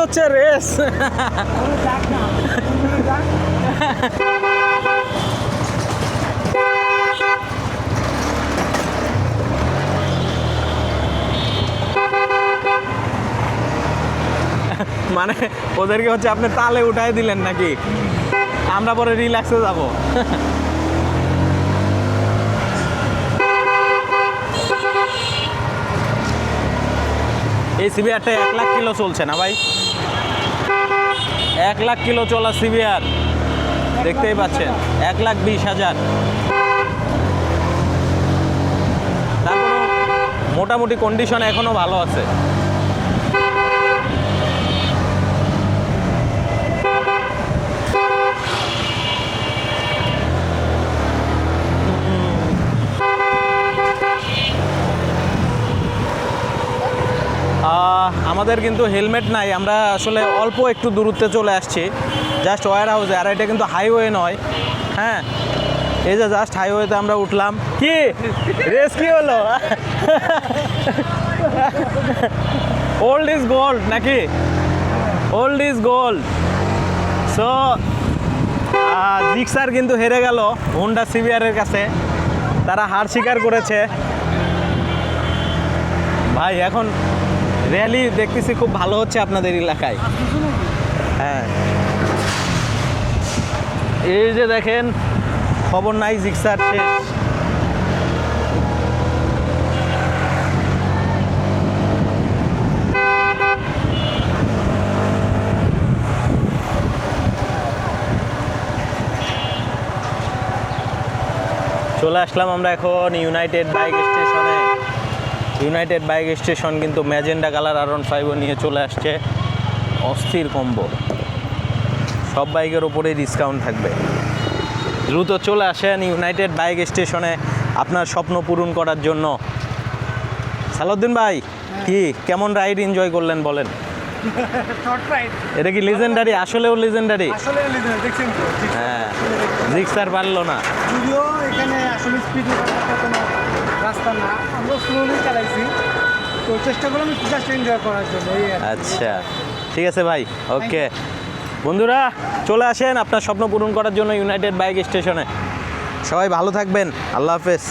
হচ্ছে রেস মানে ওদেরকে হচ্ছে আপনি তালে উঠাই দিলেন নাকি? আমরা পরে রিল্যাক্সে যাব। এই সিবিআরটা এক লাখ কিলো চলছে না ভাই? এক লাখ কিলো চলা সিবিআর দেখতেই পাচ্ছেন, এক লাখ বিশ হাজার। তারপর মোটামুটি কন্ডিশন এখনও ভালো আছে। আমাদের কিন্তু হেলমেট নাই, আমরা আসলে অল্প একটু দূরত্বে চলে আসছি। জাস্ট ওয়ার হাউসে আর এটা কিন্তু হাইওয়ে নয়। হ্যাঁ এই যে জাস্ট হাইওয়েতে আমরা উঠলাম। কি? রেস কি হলো? ওল্ড ইজ গোল্ড নাকি? Old is gold so Gixxer কিন্তু হেরে গেল হোন্ডা সিভিয়ারের কাছে। তারা হার স্বীকার করেছে। ভাই, এখন র্যালি দেখতেছি খুব ভালো হচ্ছে আপনাদের এলাকায়। হ্যাঁ। এই যে দেখেন, খবর নাই জিক্সার শেষ। চলে আসলাম আমরা এখন United bike station United bike station কিন্তু ম্যাজেন্ডা কালার আর ওয়ান ফাইভ নিয়ে চলে আসছে। অস্থির কম্বো সব বাইকের ওপরেই ডিসকাউন্ট থাকবে। দ্রুত চলে আসেন ইউনাইটেড বাইক স্টেশনে আপনার স্বপ্ন পূরণ করার জন্য। সালাউদ্দিন ভাই কি? কেমন রাইড এনজয় করলেন বলেন? এটা কি লিজেন্ডারি আসলেও লিজেন্ডারি হ্যাঁ। জিক্সার পারল না। আসলে স্পিড কোনো রাস্তা না। আমরা স্লোলি চালাইছি। তো চেষ্টা করলাম জাস্ট এনজয় করার জন্য আচ্ছা। ঠিক আছে ভাই ওকে বন্ধুরা চলে আসেন আপনার স্বপ্ন পূরণ করার জন্য ইউনাইটেড বাইক স্টেশনে সবাই ভালো থাকবেন আল্লাহ হাফেজ।